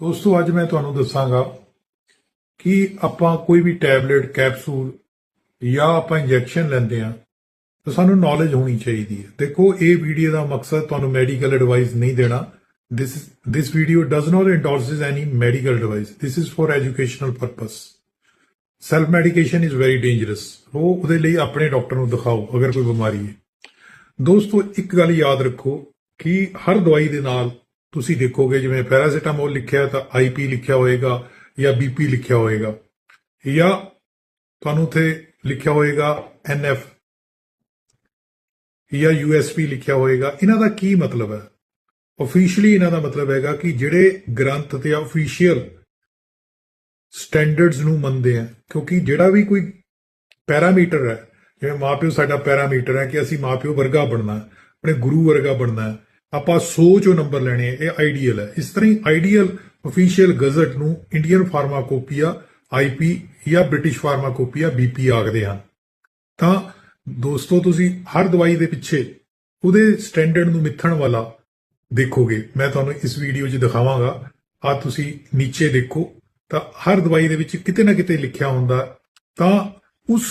ਦੋਸਤੋ, ਅੱਜ ਮੈਂ ਤੁਹਾਨੂੰ ਦੱਸਾਂਗਾ ਕਿ ਆਪਾਂ ਕੋਈ ਵੀ ਟੈਬਲੇਟ, ਕੈਪਸੂਲ ਜਾਂ ਆਪਾਂ ਇੰਜੈਕਸ਼ਨ ਲੈਂਦੇ ਆ ਤਾਂ ਸਾਨੂੰ ਨੌਲੇਜ ਹੋਣੀ ਚਾਹੀਦੀ ਹੈ। ਦੇਖੋ, ਇਹ ਵੀਡੀਓ ਦਾ ਮਕਸਦ ਤੁਹਾਨੂੰ ਮੈਡੀਕਲ ਐਡਵਾਈਸ ਨਹੀਂ ਦੇਣਾ। This this video does not endorses any medical advice. This is for educational purpose. Self medication is very dangerous ਉਹ ਉਹਦੇ ਲਈ ਆਪਣੇ ਡਾਕਟਰ ਨੂੰ ਦਿਖਾਓ, ਅਗਰ ਕੋਈ ਬਿਮਾਰੀ ਹੈ। ਦੋਸਤੋ, ਇੱਕ ਗੱਲ ਯਾਦ ਰੱਖੋ ਕਿ ਹਰ ਦਵਾਈ ਦੇ ਨਾਲ ਤੁਸੀਂ ਦੇਖੋਗੇ, ਜਿਵੇਂ ਪੈਰਾਸੀਟਾਮੋਲ ਲਿਖਿਆ ਹੈ ਤਾਂ ਆਈਪੀ ਲਿਖਿਆ ਹੋਏਗਾ ਜਾਂ ਬੀਪੀ ਲਿਖਿਆ ਹੋਏਗਾ। ਜਾਂ ਤੁਹਾਨੂੰ ਉੱਥੇ ਲਿਖਿਆ ਹੋਏਗਾ ਐਨਐਫ ਜਾਂ ਯੂਐਸਪੀ ਲਿਖਿਆ ਹੋਏਗਾ। ਇਹਨਾਂ ਦਾ ਕੀ ਮਤਲਬ ਹੈ? ਆਫੀਸ਼ੀਅਲੀ ਇਹਨਾਂ ਦਾ ਮਤਲਬ ਹੈਗਾ ਕਿ ਜਿਹੜੇ ਗ੍ਰੰਥ ਤੇ ਆਫੀਸ਼ੀਅਲ ਸਟੈਂਡਰਡਸ ਨੂੰ ਮੰਨਦੇ ਆ, ਕਿਉਂਕਿ ਜਿਹੜਾ ਵੀ ਕੋਈ ਪੈਰਾਮੀਟਰ ਹੈ, ਜਿਵੇਂ ਮਾਪਿਓ ਸਾਡਾ ਪੈਰਾਮੀਟਰ ਹੈ ਕਿ ਅਸੀਂ ਮਾਪਿਓ ਵਰਗਾ ਬਣਨਾ ਆਪਣੇ ਗੁਰੂ ਵਰਗਾ ਬਣਨਾ ਆਪਾਂ 100 ਚੋਂ ਨੰਬਰ ਲੈਣੇ ਇਹ ਆਈਡੀਅਲ ਹੈ। ਇਸ ਤਰ੍ਹਾਂ ਹੀ ਆਈਡੀਅਲ ਅਫੀਸ਼ੀਅਲ ਗਜ਼ਟ ਨੂੰ ਇੰਡੀਅਨ ਫਾਰਮਾਕੋਪੀਆ ਆਈਪੀ ਜਾਂ ਬ੍ਰਿਟਿਸ਼ ਫਾਰਮਾਕੋਪੀਆ ਬੀਪੀ ਆਖਦੇ ਹਨ। ਤਾਂ ਦੋਸਤੋ, ਤੁਸੀਂ ਹਰ ਦਵਾਈ ਦੇ ਪਿੱਛੇ ਉਹਦੇ ਸਟੈਂਡਰਡ ਨੂੰ ਮਿੱਥਣ ਵਾਲਾ ਦੇਖੋਗੇ। ਮੈਂ ਤੁਹਾਨੂੰ ਇਸ ਵੀਡੀਓ 'ਚ ਦਿਖਾਵਾਂਗਾ। ਆ ਤੁਸੀਂ ਨੀਚੇ ਦੇਖੋ। ਤਾਂ ਹਰ ਦਵਾਈ ਦੇ ਵਿੱਚ ਕਿਤੇ ਨਾ ਕਿਤੇ ਲਿਖਿਆ ਹੁੰਦਾ ਤਾਂ ਉਸ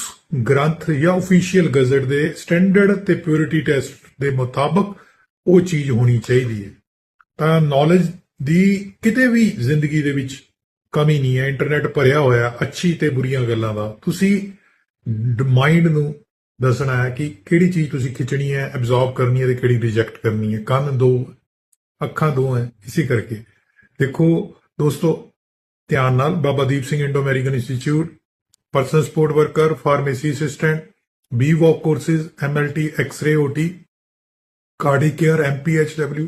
ਗ੍ਰੰਥ ਜਾਂ ਅਫੀਸ਼ੀਅਲ ਗਜ਼ਟ ਦੇ ਸਟੈਂਡਰਡ ਤੇ ਪਿਉਰਿਟੀ ਟੈਸਟ ਦੇ ਮੁਤਾਬਕ ਉਹ ਚੀਜ਼ ਹੋਣੀ ਚਾਹੀਦੀ ਹੈ। ਤਾਂ ਨੌਲੇਜ ਦੀ ਕਿਤੇ ਵੀ ਜ਼ਿੰਦਗੀ ਦੇ ਵਿੱਚ ਕਮੀ ਨਹੀਂ ਹੈ। ਇੰਟਰਨੈਟ ਭਰਿਆ ਹੋਇਆ ਅੱਛੀ ਤੇ ਬੁਰੀਆਂ ਗੱਲਾਂ ਦਾ। ਤੁਸੀਂ ਮਾਈਂਡ ਨੂੰ ਦੱਸਣਾ ਹੈ ਕਿ ਕਿਹੜੀ ਚੀਜ਼ ਤੁਸੀਂ ਖਿੱਚਣੀ ਹੈ ਐਬਜ਼ੌਰਬ ਕਰਨੀ ਹੈ ਤੇ ਕਿਹੜੀ ਰਿਜੈਕਟ ਕਰਨੀ ਹੈ। ਕੰਨ ਦੋ, ਅੱਖਾਂ ਦੋ ਹੈ, ਇਸੇ ਕਰਕੇ। ਦੇਖੋ ਦੋਸਤੋ, ਧਿਆਨ ਨਾਲ Baba Deep Singh Indo American institute personal support worker pharmacy assistant B voc courses MLT x-ray OT cardiac care MPHW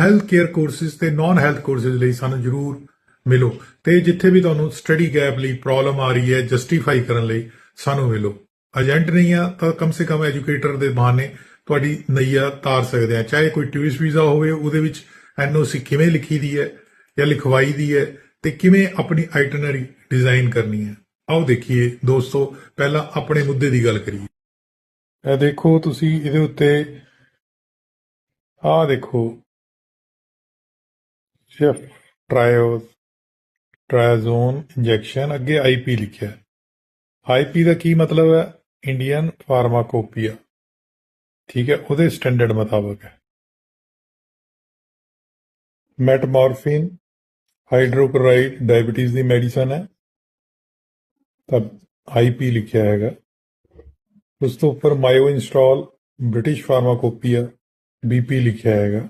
health care courses ਤੇ ਨਾਨ ਹੈਲਥ ਕੋਰਸਿਸ ਲਈ ਸਾਨੂੰ ਜਰੂਰ ਮਿਲੋ। ਤੇ ਜਿੱਥੇ ਵੀ ਤੁਹਾਨੂੰ ਸਟੱਡੀ ਗੈਪ ਲਈ ਪ੍ਰੋਬਲਮ ਆ ਰਹੀ ਹੈ ਜਸਟੀਫਾਈ ਕਰਨ ਲਈ ਸਾਨੂੰ ਮਿਲੋ। ਏਜੰਟ ਨਹੀਂ ਆ ਤਾਂ ਕਮ ਸੇ ਕਮ ਐਜੂਕੇਟਰ ਦੇ ਬਹਾਨੇ ਤੁਹਾਡੀ ਨਈਆ ਤਾਰ ਸਕਦੇ ਆ। ਚਾਹੇ ਕੋਈ ਟੂਰਿਸਟ ਵੀਜ਼ਾ ਹੋਵੇ, ਉਹਦੇ ਵਿੱਚ ਐਨਓਸੀ ਕਿਵੇਂ ਲਿਖੀ ਦੀ ਹੈ ਜਾਂ ਲਿਖਵਾਈ ਦੀ ਹੈ ਤੇ ਕਿਵੇਂ ਆਪਣੀ ਆਈਟਨਰੀ ਡਿਜ਼ਾਈਨ ਕਰਨੀ ਹੈ। ਆਓ ਦੇਖੀਏ ਦੋਸਤੋ, ਪਹਿਲਾਂ ਆਪਣੇ ਮੁੱਦੇ ਦੀ ਗੱਲ ਕਰੀਏ। ਇਹ ਦੇਖੋ, ਤੁਸੀਂ ਇਹਦੇ ਉੱਤੇ ਆਹ ਦੇਖੋ। ਸ਼ਿਫ ਟ੍ਰਾਇਓ ਟ੍ਰਾਇਜ਼ੋਨ ਇੰਜੈਕਸ਼ਨ ਅੱਗੇ ਆਈਪੀ ਲਿਖਿਆ। ਆਈਪੀ ਦਾ ਕੀ ਮਤਲਬ ਹੈ? Indian pharmacopoeia. ਠੀਕ ਹੈ, ਉਹਦੇ ਸਟੈਂਡਰਡ ਮੁਤਾਬਕ ਹੈ। ਮੈਟਮੋਰਫਿਨ, ਹਾਈਡਰੋਕਲੋਰਾਈਡ ਡਾਇਬੀਟੀਜ਼ ਦੀ ਮੈਡੀਸਨ ਹੈ। ਤਾਂ ਆਈਪੀ ਲਿਖਿਆ ਹੈਗਾ। ਉਸ ਤੋਂ ਉੱਪਰ ਮਾਇਓ ਇੰਸਟਾਲ ਬ੍ਰਿਟਿਸ਼ ਫਾਰਮਾਕੋਪੀਆ। ਬੀ ਪੀ ਲਿਖਿਆ ਹੈਗਾ।